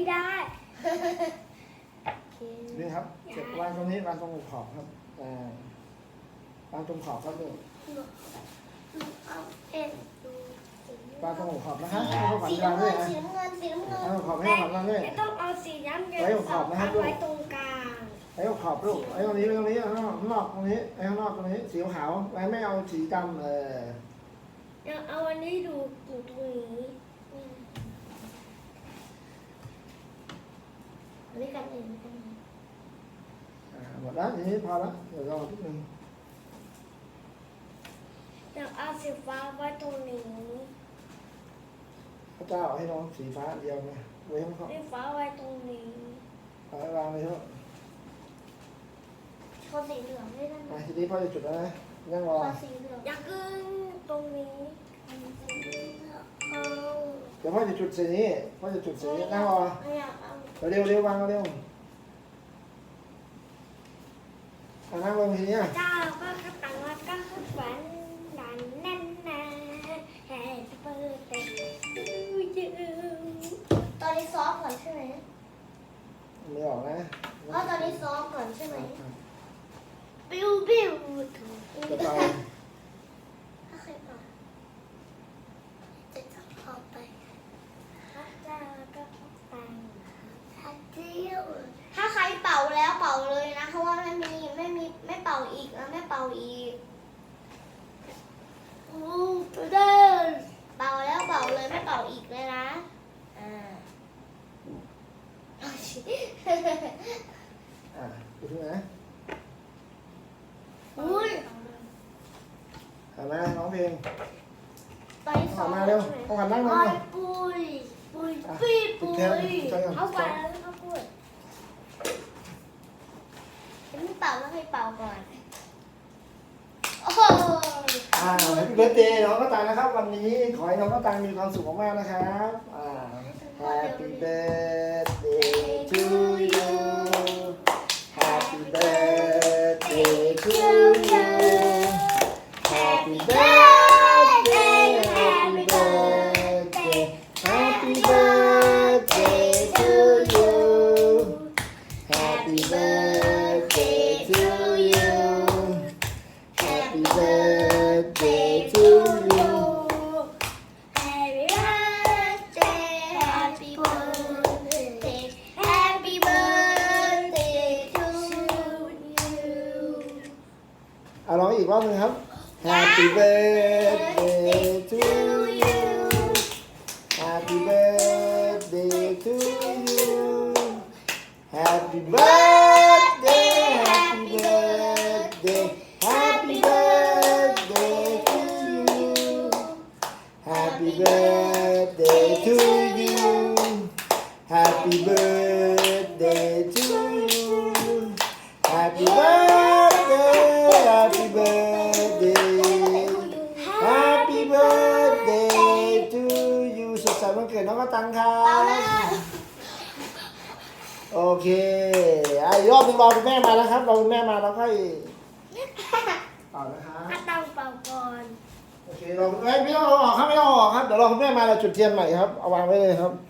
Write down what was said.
ไม่ได้ นี่ครับเจ็บวางตรงนี้วางตรงขอบครับอ่วางตรงขอบครับดูวางตรงขอบนะฮะใาขวัสีงน้ำด้เงิวยนสีน้ำเงินสีน้ำเงินขอบให้ด้แต่ต้องเอาสีน้ำเงินไว้ขอบนะฮะดูไว้ตรงกลางไอ้ขอบลูกไอ้ตรงนี้ไว้ตรงนี้ไอ้ข้างนอกข้างนอกตรงนี้ไอ้ข้างนอกตรงนี้สีขาวไอ้ไม่เอาสีดำเออ เดี๋เอาอันนี้ดูดูตรงนี้ อันนี้กันเองกันเองอ่าหมดแล้วทีนี้พอแล้วเดี๋ยวรอนิดนึงเดี๋ยวเอาสีฟ้าไว้ตรงนี้พระเจ้าเอาให้น้องสีฟ้าเดียวนะไว้ข้างนอกสีฟ้าไว้ตรงนี้เอาไว้วางเลยเถอะขอสีเหลืองด้วยได้ไหมอะทีนี้พ่อจะจุดแล้วนะนั่งรอขอสีเหลืองอยากขึ้นตรงนี้เอาเดี๋ยวพ่อจะจุดสีนี้พ่อจะจุดสีนี้นั่งรอ ไม่อยากเอา เร็วเร็วๆวางเร็วอะนั่งลงทีเนี้ยเจ้าก็กระตังว่าก็ฝันดันแน่นนาแฮปปี้เบิร์ดเดย์ตอนนี้ซ้อมก่อนใช่ไหมไม่ออกนะเพราะตอนนี้ซ้อมก่อนใช่ไหม ปิ้วปิ้วถูกจะไปถ้าใครเป่าจะจับเข้าไปถ้าเจ้าก็ตังถ้าเจียวถ้าใครเป่าแล้วเป่าเลยนะ เพราะว่าไม่มีไม่มีไม่ เป่าอีกแล้วไม่เป่าอีกโอ้ตัวเดินเป่าแล้วเป่าเลยไม่เป่าอีกเลยนะอ่าเอาสิอะดูที่ไหนอุ้ยหันมาร้องเพลงไปสองเอามาเร็วเอาก่อนนั่งลงไปเลยปุยปุยอะปุยปุปิดเทปยใจก่อนเอาก่อนแล้วก็ปุยฉันไม่ เป่าแล้วให้เป่าก่อน โอ้โหอ่าแฮปปี้เบิร์ดเดย์น้องก็ตังนะครับ วันนี้ขอให้น้องก็ตังมีความสุขมากๆนะครับอ่า Happy birthday to you Happy birthday to you Happy birthday เอาร้องอีกรอบหนึงครับ Happy birthday to you Happy birthday to you Happy birthday Happy birthday Happy birthday to you Happy birthday to you Happy birthday นต์วันเกิดน้องกระตังครัเป่าบเลยโอเคอะอีกรอบหนึงรอคุณแม่มาแล้วครับรอคุณแม่มาแล้วค่อยเป่านะครับถ้าตั้งเป่าก่อนโอเครอคุณแม่ไม่ต้องเอาออกครับไม่ต้องเอาออกครับเดี๋ยวรอคุณแม่มาเราจุดเทียนใหม่ครับเอาวางไว้เลยครับเอาสี